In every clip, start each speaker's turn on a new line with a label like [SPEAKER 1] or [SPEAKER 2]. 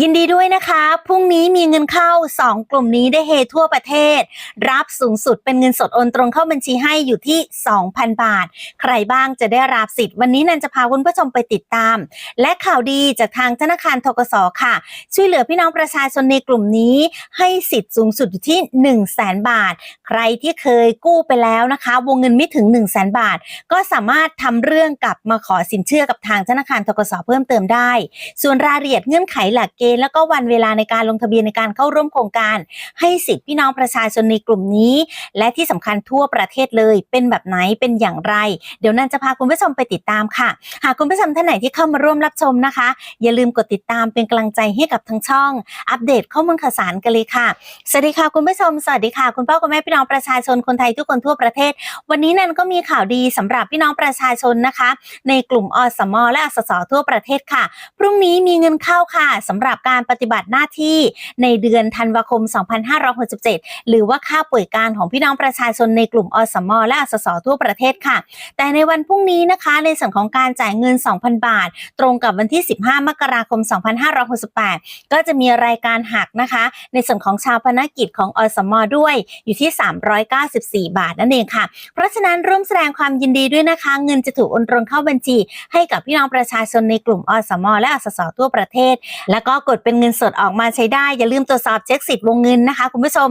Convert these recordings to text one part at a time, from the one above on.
[SPEAKER 1] ยินดีด้วยนะคะ พรุ่งนี้มีเงินเข้า 2 กลุ่มนี้ได้เฮทั่วประเทศ รับสูงสุดเป็นเงินสดโอนตรงเข้าบัญชีให้อยู่ที่ 2,000 บาท ใครบ้างจะได้รับสิทธิ์ วันนี้นันจะพาคุณผู้ชมไปติดตาม และข่าวดีจากทางธนาคารทกสค่ะ ช่วยเหลือพี่น้องประชาชนในกลุ่มนี้ ให้สิทธิ์สูงสุดอยู่ที่ 1 0 0 0 0แบาท ใครที่เคยกู้ไปแล้วนะคะ วงเงินไม่ถึง 1 0 0 0 0แบาท ก็สามารถทำเรื่องกลับมาขอสินเชื่อกับทางธนาคารทกสเพิ่มเติมได้ ส่วนรายละเอียดเงื่อนไขหลักเกณฑ์แล้วก็วันเวลาในการลงทะเบียนในการเข้าร่วมโครงการ ให้สิทธิพี่น้องประชาชนในกลุ่มนี้ และที่สำคัญทั่วประเทศเลยเป็นแบบไหนเป็นอย่างไร เดี๋ยวนันจะพาคุณผู้ชมไปติดตามค่ะ หากคุณผู้ชมท่านไหนที่เข้ามาร่วมรับชมนะคะ อย่าลืมกดติดตามเป็นกำลังใจให้กับทั้งช่อง อัปเดตข้อมูลข่าวสารกันเลยค่ะสวัสดีค่ะคุณผู้ชมสวัสดีค่ะคุณพ่อคุณแม่พี่น้องประชาชนคนไทยทุกคนทั่วประเทศ วันนี้นันก็มีข่าวดีสำหรับพี่น้องประชาชนนะคะ ในกลุ่มอสมและอสสทั่วประเทศค่ะ พรุ่งนี้มีเงินเข้าค่ะสำหรับการปฏิบัติหน้าที่ในเดือนธันวาคม 2567 หรือว่าค่าป่วยการของพี่น้องประชาชนในกลุ่มอสมและอสสทั่วประเทศค่ะ แต่ในวันพรุ่งนี้นะคะในส่วนของการจ่ายเงิน 2,000 บาท ตรงกับวันที่ 15 มกราคม 2568 ก็จะมีรายการหักนะคะ ในส่วนของชาวพนักกิจของอสมด้วยอยู่ที่ 394 บาทนั่นเองค่ะ เพราะฉะนั้นร่วมแสดงความยินดีด้วยนะคะ เงินจะถูกโอนตรงเข้าบัญชี ให้กับพี่น้องประชาชนในกลุ่มอสมและอสสทั่วประเทศ แล้วก็กดเป็นเงินสดออกมาใช้ได้ อย่าลืมตรวจสอบเช็คสิทธิ์วงเงินนะคะ คุณผู้ชม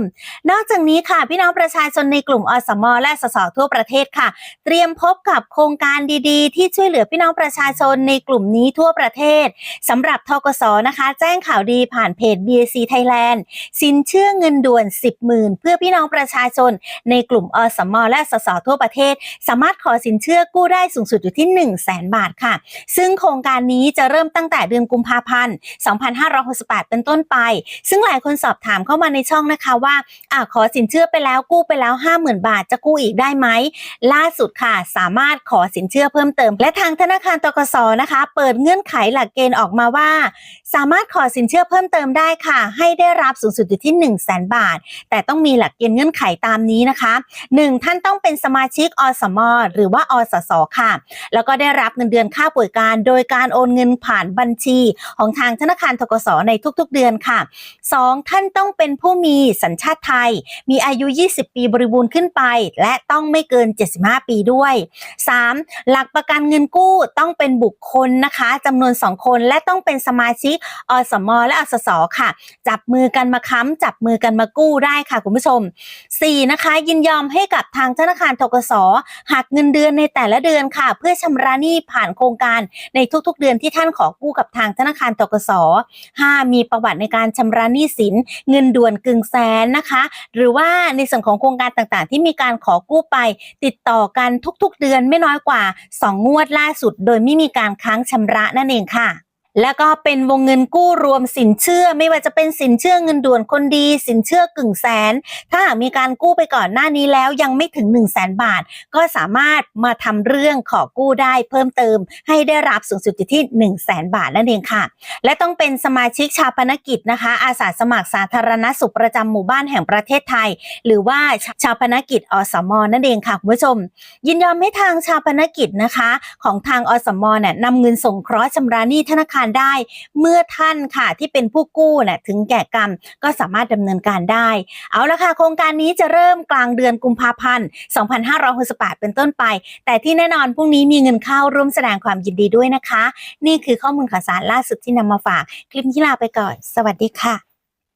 [SPEAKER 1] นอกจากนี้ค่ะ พี่น้องประชาชนในกลุ่มอสม และสสทั่วประเทศค่ะ เตรียมพบกับโครงการดีๆ ที่ช่วยเหลือพี่น้องประชาชนในกลุ่มนี้ทั่วประเทศสำหรับทกสนะคะ แจ้งข่าวดีผ่านเพจ BAC Thailand สินเชื่อเงินด่วน 10หมื่นเพื่อพี่น้องประชาชน ในกลุ่มอสม และสสทั่วประเทศ สามารถขอสินเชื่อกู้ได้สูงสุดอยู่ที่ 1 0 0 0 0แบาทค่ะ ซึ่งโครงการนี้จะเริ่มตั้งแต่เดือนกุมภาพันธ์2568 เป็นต้นไป ซึ่งหลายคนสอบถามเข้ามาในช่องนะคะว่าอ่าขอสินเชื่อไปแล้วกู้ไปแล้ว 50,000 บาทจะกู้อีกได้ไหม ล่าสุดค่ะ สามารถขอสินเชื่อเพิ่มเติม และทางธนาคารตกสนะคะ เปิดเงื่อนไขหลักเกณฑ์ออกมาว่า สามารถขอสินเชื่อเพิ่มเติมได้ค่ะ ให้ได้รับสูงสุดอยู่ที่ 1 0 0 0 0แบาท แต่ต้องมีหลักเกณฑ์เงื่อนไขตามนี้นะคะ 1. ท่านต้องเป็นสมาชิกอสมหรือว่าอสสค่ะ แล้วก็ได้รับเงินเดือนค่าป่วยการ โดยการโอนเงินผ่านบัญชีของทางธนาคารทกสในทุกๆเดือนค่ะ 2. ท่านต้องเป็นผู้มีสัญชาติไทย มีอายุ 20 ปีบริบูรณ์ขึ้นไป และต้องไม่เกิน 75 ปีด้วย 3. หลักประกันเงินกู้ต้องเป็นบุคคลนะคะจำนวน 2 คนและต้องเป็นสมาชิกอสมและอสสค่ะ จับมือกันมาค้ำจับมือกันมากู้ได้ค่ะคุณผู้ชม 4. นะคะ ยินยอมให้กับทางธนาคารทกสหักเงินเดือนในแต่ละเดือนค่ะ เพื่อชำระหนี้ผ่านโครงการในทุกๆ เดือนที่ท่านขอกู้กับทางธนาคารทกส 5. มีประวัติในการชำระหนี้สินเงินด่วนกึ่งแสนนะคะ หรือว่าในส่วนของโครงการต่างๆ ที่มีการขอกู้ไป ติดต่อกันทุกๆ เดือนไม่น้อยกว่า 2 งวดล่าสุด โดยไม่มีการค้างชำระนั่นเองค่ะ แล้วก็เป็นวงเงินกู้รวมสินเชื่อ ไม่ว่าจะเป็นสินเชื่อเงินด่วนคนดี สินเชื่อกึ่งแสน ถ้าหากมีการกู้ไปก่อนหน้านี้แล้วยังไม่ถึง 1 0 0 0 0แสนบาท ก็สามารถมาทำเรื่องขอกู้ได้เพิ่มเติม ให้ได้รับสูงสุดที่ 1 0 0 0 0แสนบาทนั่นเองค่ะ และต้องเป็นสมาชิกชาปนกิจนะคะ อาสาสมัครสาธารณสุขประจำหมู่บ้านแห่งประเทศไทย หรือว่าชาปนกิจอสมนั่นเองค่ะคุณผู้ชม ยินยอมให้ทางชาปนกิจนะคะ ของทางอสมเนี่ยนำเงินส่งเคราะห์ชำระหนี้ธนาคารได้ เมื่อท่านค่ะที่เป็นผู้กู้นะ่ะถึงแก่กรรมก็สามารถดำเนินการได้ เอาละค่ะโครงการนี้จะเริ่มกลางเดือนกุมภาพันธ์ 2568 เป็นต้นไป แต่ที่แน่นอนพรุ่งนี้มีเงินเข้าร่วมแสดงความยินดีด้วยนะคะ นี่คือข้อมูลข่าวสารล่าสุดที่นำมาฝาก คลิปที่ลาไปก่อน สวัสดีค่ะ